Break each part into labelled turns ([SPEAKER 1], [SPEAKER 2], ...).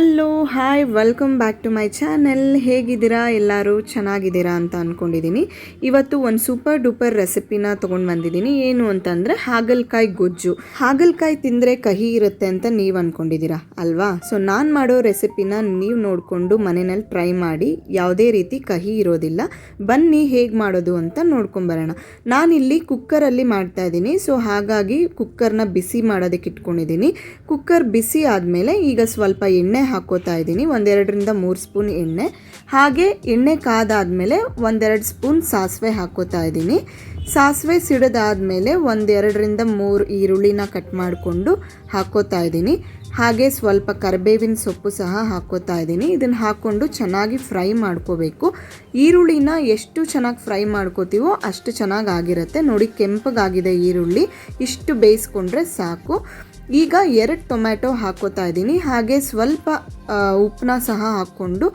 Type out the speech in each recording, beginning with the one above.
[SPEAKER 1] Hi, welcome back to my channel. ಹೇಗಿದ್ದೀರಾ? ಎಲ್ಲರೂ ಚೆನ್ನಾಗಿದ್ದೀರಾ ಅಂತ ಅಂದ್ಕೊಂಡಿದ್ದೀನಿ ಇವತ್ತು ಒಂದು ಸೂಪರ್ ಡೂಪರ್ ರೆಸಿಪಿನ ತೊಗೊಂಡು ಬಂದಿದ್ದೀನಿ. ಏನು ಅಂತಂದರೆ ಹಾಗಲಕಾಯಿ ಗೊಜ್ಜು. ಹಾಗಲಕಾಯಿ ತಿಂದರೆ ಕಹಿ ಇರುತ್ತೆ ಅಂತ ನೀವು ಅಂದ್ಕೊಂಡಿದ್ದೀರಾ ಅಲ್ವಾ? ಸೊ ನಾನು ಮಾಡೋ ರೆಸಿಪಿನ ನೀವು ನೋಡಿಕೊಂಡು ಮನೆಯಲ್ಲಿ ಟ್ರೈ ಮಾಡಿ. ಯಾವುದೇ ರೀತಿ ಕಹಿ ಇರೋದಿಲ್ಲ. ಬನ್ನಿ ಹೇಗೆ ಮಾಡೋದು ಅಂತ ನೋಡ್ಕೊಂಬರೋಣ ನಾನಿಲ್ಲಿ ಕುಕ್ಕರಲ್ಲಿ ಮಾಡ್ತಾ ಇದ್ದೀನಿ. ಸೊ ಹಾಗಾಗಿ ಕುಕ್ಕರ್ನ ಬಿಸಿ ಮಾಡೋದಕ್ಕೆ ಇಟ್ಕೊಂಡಿದ್ದೀನಿ. ಕುಕ್ಕರ್ ಬಿಸಿ ಆದಮೇಲೆ ಈಗ ಸ್ವಲ್ಪ ಎಣ್ಣೆ ಹಾಕೋತಾ ಇದ್ದೀನಿ. ಒಂದೆರಡರಿಂದ ಮೂರು ಸ್ಪೂನ್ ಎಣ್ಣೆ. ಹಾಗೆ ಎಣ್ಣೆ ಕಾದಾದಮೇಲೆ ಒಂದೆರಡು ಸ್ಪೂನ್ ಸಾಸಿವೆ ಹಾಕ್ಕೋತಾ ಇದ್ದೀನಿ. ಸಾಸಿವೆ ಸಿಡಿದಾದಮೇಲೆ ಒಂದೆರಡರಿಂದ ಮೂರು ಈರುಳ್ಳಿನ ಕಟ್ ಮಾಡಿಕೊಂಡು ಹಾಕೋತಾ ಇದ್ದೀನಿ. ಹಾಗೆ ಸ್ವಲ್ಪ ಕರಿಬೇವಿನ ಸೊಪ್ಪು ಸಹ ಹಾಕೋತಾ ಇದ್ದೀನಿ. ಇದನ್ನು ಹಾಕ್ಕೊಂಡು ಚೆನ್ನಾಗಿ ಫ್ರೈ ಮಾಡ್ಕೋಬೇಕು. ಈರುಳ್ಳಿನ ಎಷ್ಟು ಚೆನ್ನಾಗಿ ಫ್ರೈ ಮಾಡ್ಕೋತೀವೋ ಅಷ್ಟು ಚೆನ್ನಾಗಿ ಆಗಿರುತ್ತೆ ನೋಡಿ, ಕೆಂಪಗಾಗಿದೆ ಈರುಳ್ಳಿ. ಇಷ್ಟು ಬೇಯಿಸ್ಕೊಂಡ್ರೆ ಸಾಕು. ಈಗ ಎರಡು ಟೊಮ್ಯಾಟೊ ಹಾಕೋತಾ ಇದ್ದೀನಿ. ಹಾಗೆ ಸ್ವಲ್ಪ ಉಪ್ಪನ್ನ ಸಹ ಹಾಕ್ಕೊಂಡು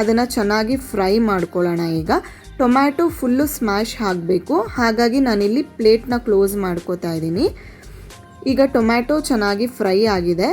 [SPEAKER 1] ಅದನ್ನು ಚೆನ್ನಾಗಿ ಫ್ರೈ ಮಾಡ್ಕೊಳ್ಳೋಣ ಈಗ. ಟೊಮ್ಯಾಟೊ ಫುಲ್ಲು ಸ್ಮ್ಯಾಶ್ ಆಗಬೇಕು ಹಾಗಾಗಿ ನಾನಿಲ್ಲಿ ಪ್ಲೇಟ್ನ ಕ್ಲೋಸ್ ಮಾಡ್ಕೋತಾ ಇದ್ದೀನಿ. ಈಗ ಟೊಮ್ಯಾಟೊ ಚೆನ್ನಾಗಿ ಫ್ರೈ ಆಗಿದೆ.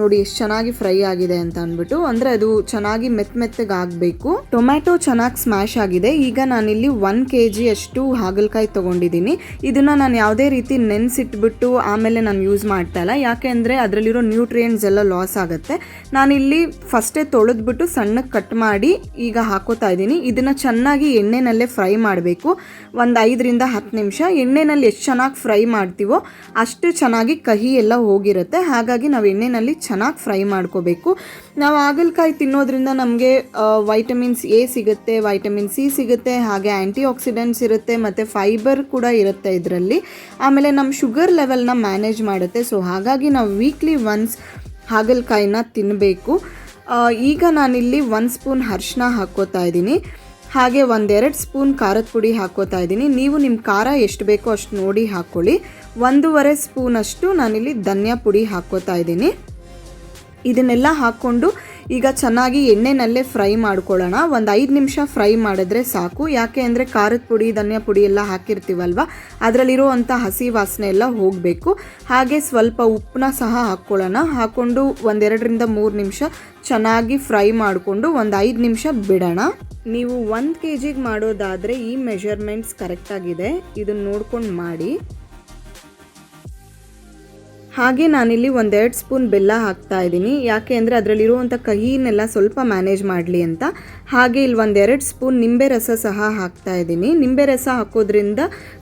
[SPEAKER 1] ನೋಡಿ, ಎಷ್ಟು ಚೆನ್ನಾಗಿ ಫ್ರೈ ಆಗಿದೆ ಅಂತ ಅಂದ್ಬಿಟ್ಟು, ಅಂದರೆ ಅದು ಚೆನ್ನಾಗಿ ಮೆತ್ತ ಮೆತ್ತಗೆ ಆಗಬೇಕು ಟೊಮ್ಯಾಟೊ ಚೆನ್ನಾಗಿ ಸ್ಮ್ಯಾಶ್ ಆಗಿದೆ. ಈಗ ನಾನಿಲ್ಲಿ ಒನ್ ಕೆ ಜಿ ಅಷ್ಟು ಹಾಗಲಕಾಯಿ ತೊಗೊಂಡಿದ್ದೀನಿ. ಇದನ್ನು ನಾನು ಯಾವುದೇ ರೀತಿ ನೆನೆಸಿಟ್ಬಿಟ್ಟು ಆಮೇಲೆ ನಾನು ಯೂಸ್ ಮಾಡ್ತಾ ಇಲ್ಲ. ಯಾಕೆ ಅಂದರೆ ಅದರಲ್ಲಿರೋ ನ್ಯೂಟ್ರಿಯೆಂಟ್ಸ್ ಎಲ್ಲ ಲಾಸ್ ಆಗುತ್ತೆ. ನಾನಿಲ್ಲಿ ಫಸ್ಟೇ ತೊಳೆದ್ಬಿಟ್ಟು ಸಣ್ಣಗೆ ಕಟ್ ಮಾಡಿ ಈಗ ಹಾಕೋತಾ ಇದ್ದೀನಿ. ಇದನ್ನು ಚೆನ್ನಾಗಿ ಎಣ್ಣೆನಲ್ಲೇ ಫ್ರೈ ಮಾಡಬೇಕು. ಒಂದು ಐದರಿಂದ ಹತ್ತು ನಿಮಿಷ. ಎಣ್ಣೆನಲ್ಲಿ ಎಷ್ಟು ಚೆನ್ನಾಗಿ ಫ್ರೈ ಮಾಡ್ತೀವೋ ಅಷ್ಟು ಚೆನ್ನಾಗಿ ಕಹಿ ಎಲ್ಲ ಹೋಗಿರುತ್ತೆ. ಹಾಗಾಗಿ ನಾವು ಎಣ್ಣೆನಲ್ಲಿ ಚೆನ್ನಾಗಿ ಫ್ರೈ ಮಾಡ್ಕೋಬೇಕು. ನಾವು ಹಾಗಲಕಾಯಿ ತಿನ್ನೋದ್ರಿಂದ ನಮಗೆ ವೈಟಮಿನ್ಸ್ ಎ ಸಿಗುತ್ತೆ ವೈಟಮಿನ್ ಸಿ ಸಿಗುತ್ತೆ, ಹಾಗೆ ಆ್ಯಂಟಿ ಆಕ್ಸಿಡೆಂಟ್ಸ್ ಇರುತ್ತೆ, ಮತ್ತು ಫೈಬರ್ ಕೂಡ ಇರುತ್ತೆ ಇದರಲ್ಲಿ. ಆಮೇಲೆ ನಮ್ಮ ಶುಗರ್ ಲೆವೆಲ್ನ ಮ್ಯಾನೇಜ್ ಮಾಡುತ್ತೆ. ಸೊ ಹಾಗಾಗಿ ನಾವು ವೀಕ್ಲಿ ಒನ್ಸ್ ಹಾಗಲಕಾಯಿನ ತಿನ್ನಬೇಕು ಈಗ ನಾನಿಲ್ಲಿ ಒನ್ ಸ್ಪೂನ್ ಅರ್ಶಿನ ಹಾಕ್ಕೋತಾ ಇದ್ದೀನಿ. ಹಾಗೆ ಒಂದೆರಡು ಸ್ಪೂನ್ ಖಾರದ ಪುಡಿ ಹಾಕೋತಾ ಇದ್ದೀನಿ. ನೀವು ನಿಮ್ಮ ಖಾರ ಎಷ್ಟು ಬೇಕೋ ಅಷ್ಟು ನೋಡಿ ಹಾಕ್ಕೊಳ್ಳಿ. ಒಂದೂವರೆ ಸ್ಪೂನಷ್ಟು ನಾನಿಲ್ಲಿ ಧನಿಯಾ ಪುಡಿ ಹಾಕ್ಕೋತಾ ಇದ್ದೀನಿ. ಇದನ್ನೆಲ್ಲ ಹಾಕ್ಕೊಂಡು ಈಗ ಚೆನ್ನಾಗಿ ಎಣ್ಣೆನಲ್ಲೇ ಫ್ರೈ ಮಾಡ್ಕೊಳ್ಳೋಣ. ಒಂದು ಐದು ನಿಮಿಷ ಫ್ರೈ ಮಾಡಿದ್ರೆ ಸಾಕು. ಯಾಕೆ ಅಂದರೆ ಖಾರದ ಪುಡಿ, ಧನಿಯಾ ಪುಡಿ ಎಲ್ಲ ಹಾಕಿರ್ತೀವಲ್ವ? ಅದರಲ್ಲಿರುವಂಥ ಹಸಿ ವಾಸನೆ ಎಲ್ಲ ಹೋಗಬೇಕು. ಹಾಗೆ ಸ್ವಲ್ಪ ಉಪ್ಪನ್ನ ಸಹ ಹಾಕ್ಕೊಳ್ಳೋಣ. ಹಾಕ್ಕೊಂಡು ಒಂದೆರಡರಿಂದ ಮೂರು ನಿಮಿಷ ಚೆನ್ನಾಗಿ ಫ್ರೈ ಮಾಡಿಕೊಂಡು ಒಂದು ಐದು ನಿಮಿಷ ಬಿಡೋಣ. ನೀವು ಒಂದು ಕೆ ಜಿಗೆ ಮಾಡೋದಾದರೆ ಈ ಮೆಷರ್ಮೆಂಟ್ಸ್ ಕರೆಕ್ಟಾಗಿದೆ ಇದನ್ನು ನೋಡ್ಕೊಂಡು ಮಾಡಿ. ಹಾಗೆ ನಾನಿಲ್ಲಿ ಒಂದೆರಡು ಸ್ಪೂನ್ ಬೆಲ್ಲ ಹಾಕ್ತಾ ಇದ್ದೀನಿ. ಯಾಕೆ ಅಂದರೆ ಅದರಲ್ಲಿರುವಂಥ ಕಹಿನೆಲ್ಲ ಸ್ವಲ್ಪ ಮ್ಯಾನೇಜ್ ಮಾಡಲಿ ಅಂತ. ಹಾಗೆ ಇಲ್ಲಿ ಒಂದೆರಡು ಸ್ಪೂನ್ ನಿಂಬೆ ರಸ ಸಹ ಹಾಕ್ತಾ ಇದ್ದೀನಿ. ನಿಂಬೆ ರಸ ಹಾಕೋದ್ರಿಂದ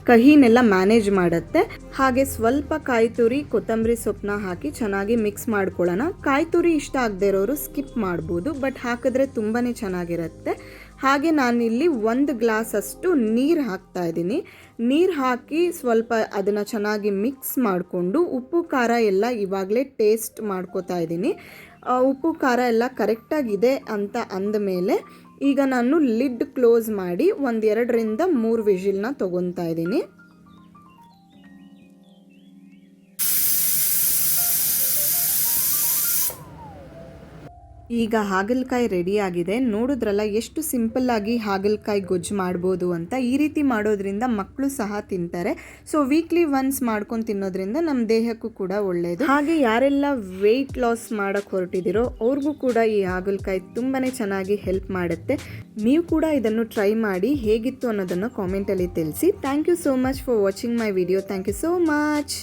[SPEAKER 1] ಕಹಿನೆಲ್ಲ ಮ್ಯಾನೇಜ್ ಮಾಡುತ್ತೆ. ಹಾಗೆ ಸ್ವಲ್ಪ ಕಾಯಿ ತುರಿ ಕೊತ್ತಂಬರಿ ಸೊಪ್ಪನ್ನ ಹಾಕಿ ಚೆನ್ನಾಗಿ ಮಿಕ್ಸ್ ಮಾಡ್ಕೊಳ್ಳೋಣ. ಕಾಯಿ ತುರಿ ಇಷ್ಟ ಆಗದೆ ಇರೋರು ಸ್ಕಿಪ್ ಮಾಡ್ಬೋದು, ಬಟ್ ಹಾಕಿದ್ರೆ ತುಂಬಾ ಚೆನ್ನಾಗಿರುತ್ತೆ. ಹಾಗೆ ನಾನಿಲ್ಲಿ ಒಂದು ಗ್ಲಾಸ್ ಅಷ್ಟು ನೀರು ಹಾಕ್ತಾ ಇದ್ದೀನಿ. ನೀರು ಹಾಕಿ ಸ್ವಲ್ಪ ಅದನ್ನು ಚೆನ್ನಾಗಿ ಮಿಕ್ಸ್ ಮಾಡಿಕೊಂಡು ಉಪ್ಪು, ಖಾರ ಎಲ್ಲ ಇವಾಗಲೇ ಟೇಸ್ಟ್ ಮಾಡ್ಕೋತಾ ಇದ್ದೀನಿ. ಉಪ್ಪು, ಖಾರ ಎಲ್ಲ ಕರೆಕ್ಟಾಗಿದೆ ಅಂತ ಅಂದಮೇಲೆ ಈಗ ನಾನು ಲಿಡ್ ಕ್ಲೋಸ್ ಮಾಡಿ ಒಂದೆರಡರಿಂದ ಮೂರು ವಿಷಿಲ್ನ ತೊಗೊತಾ ಇದ್ದೀನಿ. ಈಗ ಹಾಗಲಕಾಯಿ ರೆಡಿಯಾಗಿದೆ ನೋಡಿದ್ರಲ್ಲ ಎಷ್ಟು ಸಿಂಪಲ್ಲಾಗಿ ಹಾಗಲಕಾಯಿ ಗೊಜ್ಜು ಮಾಡ್ಬೋದು ಅಂತ. ಈ ರೀತಿ ಮಾಡೋದ್ರಿಂದ ಮಕ್ಕಳು ಸಹ ತಿಂತಾರೆ. ಸೊ ವೀಕ್ಲಿ ಒನ್ಸ್ ಮಾಡ್ಕೊಂಡು ತಿನ್ನೋದ್ರಿಂದ ನಮ್ಮ ದೇಹಕ್ಕೂ ಕೂಡ ಒಳ್ಳೆಯದು ಹಾಗೆ ಯಾರೆಲ್ಲ ವೆಯ್ಟ್ ಲಾಸ್ ಮಾಡೋಕ್ಕೆ ಹೊರಟಿದ್ದೀರೋ ಅವ್ರಿಗೂ ಕೂಡ ಈ ಹಾಗಲಕಾಯಿ ತುಂಬಾ ಚೆನ್ನಾಗಿ ಹೆಲ್ಪ್ ಮಾಡುತ್ತೆ. ನೀವು ಕೂಡ ಇದನ್ನು ಟ್ರೈ ಮಾಡಿ ಹೇಗಿತ್ತು ಅನ್ನೋದನ್ನು ಕಾಮೆಂಟಲ್ಲಿ ತಿಳಿಸಿ. Thank you so much for watching my video thank you so much